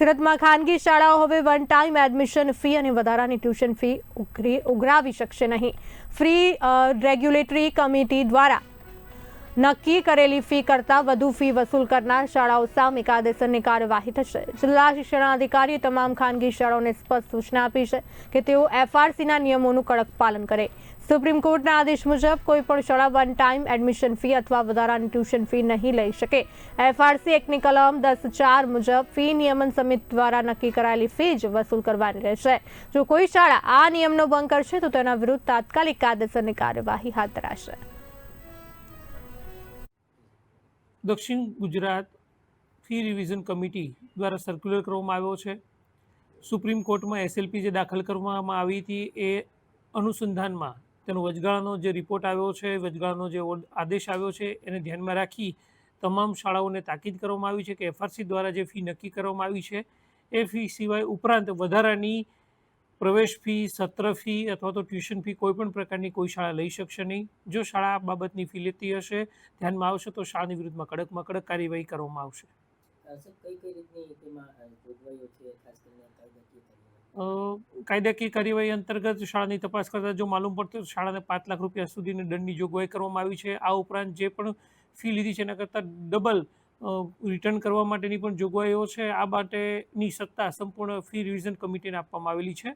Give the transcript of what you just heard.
સુરતમાં ખાનગી શાળાઓ હવે વન ટાઈમ એડમિશન ફી અને વધારાની ટ્યુશન ફી ઉઘરી ઉઘરાવી શકશે નહીં. ફ્રી રેગ્યુલેટરી કમિટી દ્વારા નક્કી કરેલી ફી કરતાં વધુ ફી વસૂલ કરનાર શાળાઓ સામે કાયદેસરની કાર્યવાહી થશે. જિલ્લા શિક્ષણાધિકારીએ તમામ ખાનગી શાળાઓને સ્પષ્ટ સૂચના આપી છે કે તેઓ એફઆરસીના નિયમોનું કડક પાલન કરે. સુપ્રીમ કોર્ટના આદેશ મુજબ કોઈ પણ શાળા વન ટાઈમ એડમિશન ફી અથવા વધારાની ટ્યુશન ફી નહીં લઈ શકે. એફઆરસી એક્ટની કલમ દસ ચાર મુજબ ફી નિયમન સમિતિ દ્વારા નક્કી કરાયેલી ફી જ વસૂલ કરવાની રહેશે. જો કોઈ શાળા આ નિયમનો ભંગ કરશે તો તેના વિરુદ્ધ તાત્કાલિક કાયદેસરની કાર્યવાહી હાથ ધરાશે. દક્ષિણ ગુજરાત ફી રિવિઝન કમિટી દ્વારા સર્ક્યુલર કરવામાં આવ્યો છે. સુપ્રીમ કોર્ટમાં એસએલપી જે દાખલ કરવામાં આવી હતી એ અનુસંધાનમાં તેનો વચગાળાનો જે રિપોર્ટ આવ્યો છે, વચગાળાનો જે આદેશ આવ્યો છે, એને ધ્યાનમાં રાખી તમામ શાળાઓને તાકીદ કરવામાં આવી છે કે એફઆરસી દ્વારા જે ફી નક્કી કરવામાં આવી છે, એ ફી સિવાય ઉપરાંત વધારાની પ્રવેશ ફી સત્ર ફી અથવા તો ટ્યુશન ફી કોઈ પણ પ્રકારની કોઈ શાળા લઈ શકશે નહીં. જો શાળા આ બાબતની ફી લેતી હશે ધ્યાનમાં આવશે તો શાળાની વિરુદ્ધમાં કડકમાં કડક કાર્યવાહી કરવામાં આવશે. કાયદાકીય કાર્યવાહી? અંતર્ગત શાળાની તપાસ કરતા જો માલુમ પડતું શાળાને પાંચ લાખ રૂપિયા સુધીની દંડની જોગવાઈ કરવામાં આવી છે. આ ઉપરાંત જે પણ ફી લીધી છે એના કરતાં ડબલ રિટર્ન કરવા માટેની પણ જોગવાઈઓ છે. આ માટેની સત્તા સંપૂર્ણ ફી રિવિઝન કમિટીને આપવામાં આવેલી છે.